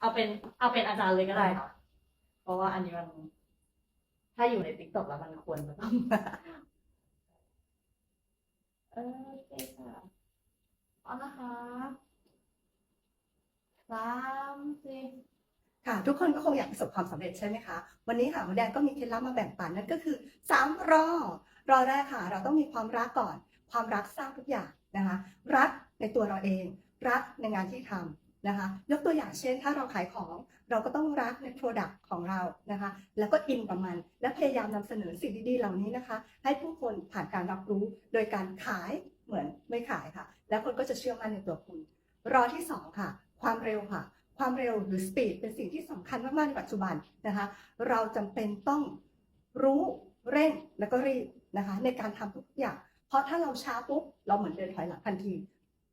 เอาเป็นเอาเป็นอาจารย์เลยก็ได้ค่ะ เพราะว่าอันนี้มัน ถ้าอยู่ในติ๊กต็อกแล้วมันควรจะต้องเออโอเคค่ะเอานะคะสามสี่ค่ะ ทุกคนก็คงอยากประสบความสำเร็จใช่ไหมคะ วันนี้ค่ะหมอแดงก็มีเคล็ดลับมาแบ่งปันนั่นก็คือ3รอ รอแรกค่ะ เราต้องมีความรักก่อน ความรักสร้างทุกอย่างนะคะ รักในตัวเราเอง รักในงานที่ทำ นะคะยกตัวอย่างเช่น ถ้าเราขายของเราก็ต้องรักใน Product ของเรานะคะ แล้วก็อินกับมัน และพยายามนำเสนอสิ่งดีๆเหล่านี้นะคะ ให้ผู้คนผ่านการรับรู้โดยการขายเหมือนไม่ขายค่ะ แล้วคนก็จะเชื่อมั่นในตัวคุณ รอที่สองค่ะ ความเร็วค่ะ ความเร็วหรือ speed เป็นสิ่งที่สำคัญมากๆในปัจจุบันนะคะ เราจำเป็นต้องรู้เร่งแล้วก็รีบนะคะ ในการทำทุกอย่าง เพราะถ้าเราช้าปุ๊บเราเหมือนเดินถอยหลังทันที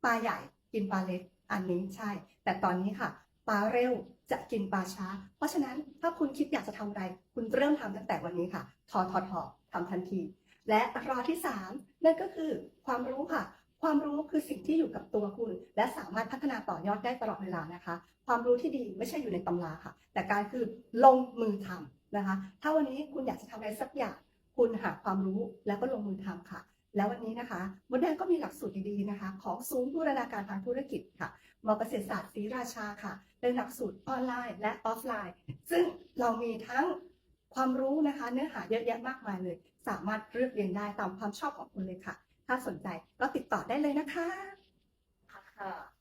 ปลาใหญ่กินปลาเล็ก อันนี้ใช่ แต่ตอนนี้ค่ะปลาเร็วจะกินปลาช้า เพราะฉะนั้นถ้าคุณคิดอยากจะทำอะไร คุณเริ่มทำตั้งแต่วันนี้ค่ะ ทอทอทอทำทันที และรอที่สามนั่นก็คือความรู้ค่ะ ความรู้คือสิ่งที่อยู่กับตัวคุณ และสามารถพัฒนาต่อยอดได้ตลอดเวลานะคะ ความรู้ที่ดีไม่ใช่อยู่ในตำราค่ะ แต่การคือลงมือทำนะคะ ถ้าวันนี้คุณอยากจะทำอะไรสักอย่าง คุณหาความรู้แล้วก็ลงมือทำค่ะ แล้ววันนี้นะคะมดแดงก็มีหลักสูตรดีๆนะคะ ของศูนย์บูรณาการทางธุรกิจค่ะ มเกษตรศาสตร์ศรีราชาค่ะ เป็นหลักสูตรออนไลน์และออฟไลน์ ซึ่งเรามีทั้งความรู้นะคะ เนื้อหาเยอะแยะมากมายเลย สามารถเลือกเรียนได้ตามความชอบของคุณเลยค่ะ ถ้าสนใจก็ติดต่อได้เลยนะคะค่ะ